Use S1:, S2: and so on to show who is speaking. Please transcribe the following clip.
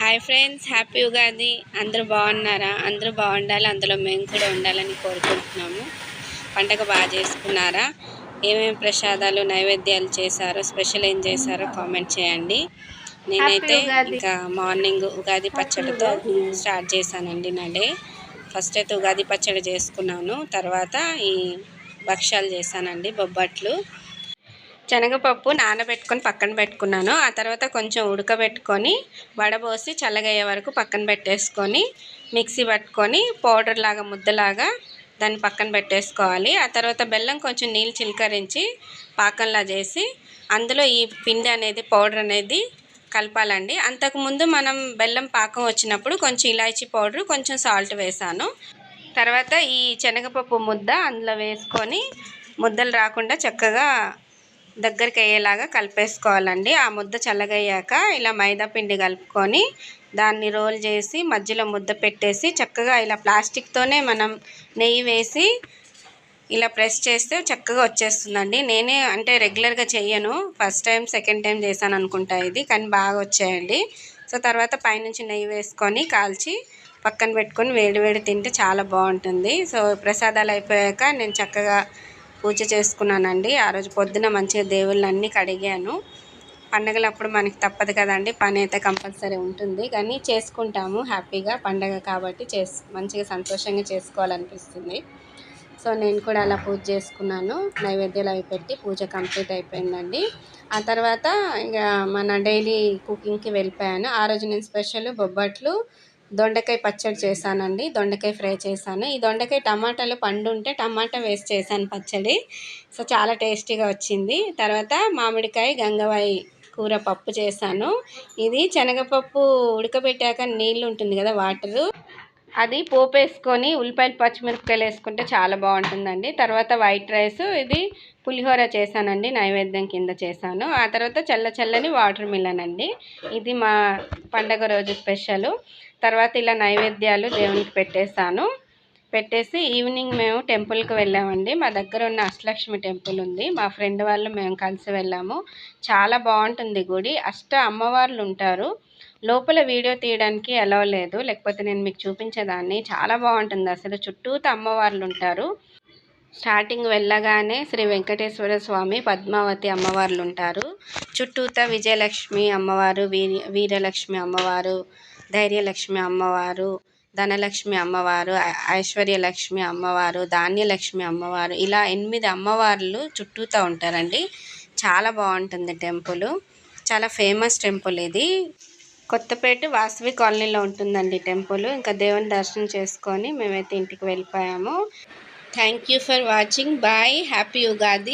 S1: Hi friends happy Ugadi అందరూ బాగున్నారా? అందరూ బాగుండాలి అందులో మేము కూడా ఉండాలని కోరుకుంటున్నాము. పండగ బాగా చేసుకున్నారా? ఏమేమి ప్రసాదాలు నైవేద్యాలు చేశారో స్పెషల్ ఏం చేశారో కామెంట్ చేయండి. నేనైతే. ఇంకా మార్నింగ్ ఉగాది పచ్చడితో స్టార్ట్ చేశానండి నా డే. ఫస్ట్ అయితే ఉగాది పచ్చడి చేసుకున్నాను. తర్వాత ఈ భక్ష్యాలు చేశానండి బొబ్బట్లు. శనగపప్పు నానబెట్టుకొని పక్కన పెట్టుకున్నాను. ఆ తర్వాత కొంచెం ఉడకబెట్టుకొని వడబోసి చల్లగయ్యే వరకు పక్కన పెట్టేసుకొని మిక్సీ పట్టుకొని పౌడర్ లాగా ముద్దలాగా దాన్ని పక్కన పెట్టేసుకోవాలి. ఆ తర్వాత బెల్లం కొంచెం నీళ్ళు చిలకరించి పాకంలా చేసి అందులో ఈ పిండి అనేది పౌడర్ అనేది కలపాలండి. అంతకుముందు మనం బెల్లం పాకం వచ్చినప్పుడు కొంచెం ఇలాచీ పౌడర్ కొంచెం సాల్ట్ వేసాను. తర్వాత ఈ శనగపప్పు ముద్ద అందులో వేసుకొని ముద్దలు రాకుండా చక్కగా దగ్గరికి అయ్యేలాగా కలిపేసుకోవాలండి. ఆ ముద్ద చల్లగయ్యాక ఇలా మైదా పిండి కలుపుకొని దాన్ని రోల్ చేసి మధ్యలో ముద్ద పెట్టేసి చక్కగా ఇలా ప్లాస్టిక్తోనే మనం నెయ్యి వేసి ఇలా ప్రెస్ చేస్తే చక్కగా వచ్చేస్తుందండి. నేనే అంటే రెగ్యులర్గా చెయ్యను. ఫస్ట్ టైం సెకండ్ టైం చేశాను అనుకుంటా ఇది కానీ బాగా వచ్చాయండి. సో తర్వాత పైనుంచి నెయ్యి వేసుకొని కాల్చి పక్కన పెట్టుకొని వేడి వేడి తింటే చాలా బాగుంటుంది. సో ప్రసాదాలు అయిపోయాక నేను చక్కగా పూజ చేసుకున్నానండి. ఆ రోజు పొద్దున మంచిగా దేవుళ్ళన్నీ కడిగాను. పండగలప్పుడు మనకి తప్పదు కదండి. పని అయితే కంపల్సరీ ఉంటుంది. కానీ చేసుకుంటాము. హ్యాపీగా పండగ కాబట్టి చేస్ మంచిగా సంతోషంగా చేసుకోవాలనిపిస్తుంది. సో నేను కూడా అలా పూజ చేసుకున్నాను. నైవేద్యాలు అవి పెట్టి పూజ కంప్లీట్ అయిపోయిందండి. ఆ తర్వాత ఇక మన డైలీ కుకింగ్కి వెళ్ళిపోయాను. ఆ రోజు నేను స్పెషల్ బొబ్బట్లు దొండకాయ పచ్చడి చేశానండి దొండకాయ ఫ్రై చేశాను. ఈ దొండకాయ టమాటాలు పండు ఉంటే టమాటా వేసి చేశాను పచ్చడి. సో చాలా టేస్టీగా వచ్చింది. తర్వాత మామిడికాయ గంగవాయి కూర పప్పు చేశాను. ఇది శనగపప్పు ఉడకబెట్టాక నీళ్ళు ఉంటుంది కదా వాటరు. అది పోపు వేసుకొని ఉల్లిపాయలు పచ్చిమిరపకాయలు వేసుకుంటే చాలా బాగుంటుందండి. తర్వాత వైట్ రైస్ ఇది పులిహోర చేశానండి నైవేద్యం కింద చేశాను. ఆ తర్వాత చల్ల చల్లని వాటర్ మిలన్ అండి. ఇది మా పండగ రోజు స్పెషల్. తర్వాత ఇలా నైవేద్యాలు దేవునికి పెట్టేసాను పెట్టేసి ఈవినింగ్ మేము టెంపుల్కి వెళ్ళామండి. మా దగ్గర ఉన్న అష్టలక్ష్మి టెంపుల్ ఉంది. మా ఫ్రెండ్ వాళ్ళు మేము కలిసి వెళ్ళాము. చాలా బాగుంటుంది గుడి. అష్ట అమ్మవార్లు ఉంటారు. లోపల వీడియో తీయడానికి ఎలా లేదు. లేకపోతే నేను మీకు చూపించేదాన్ని. చాలా బాగుంటుంది. అసలు చుట్టూత అమ్మవార్లు ఉంటారు. స్టార్టింగ్ వెళ్ళగానే శ్రీ వెంకటేశ్వర స్వామి పద్మావతి అమ్మవార్లు ఉంటారు. చుట్టూత విజయలక్ష్మి అమ్మవారు వీర వీరలక్ష్మి అమ్మవారు ధైర్యలక్ష్మి అమ్మవారు ధనలక్ష్మి అమ్మవారు ఐశ్వర్యలక్ష్మి అమ్మవారు ధాన్యలక్ష్మి అమ్మవారు ఇలా ఎనిమిది అమ్మవార్లు చుట్టూతా ఉంటారండి. చాలా బాగుంటుంది టెంపుల్. చాలా ఫేమస్ టెంపుల్ ఇది. కొత్తపేట వాసవి కాలనీలో ఉంటుందండి టెంపుల్. ఇంకా దేవుని దర్శనం చేసుకొని మేమైతే ఇంటికి వెళ్ళిపోయాము. Thank you for watching. Bye. Happy Ugadi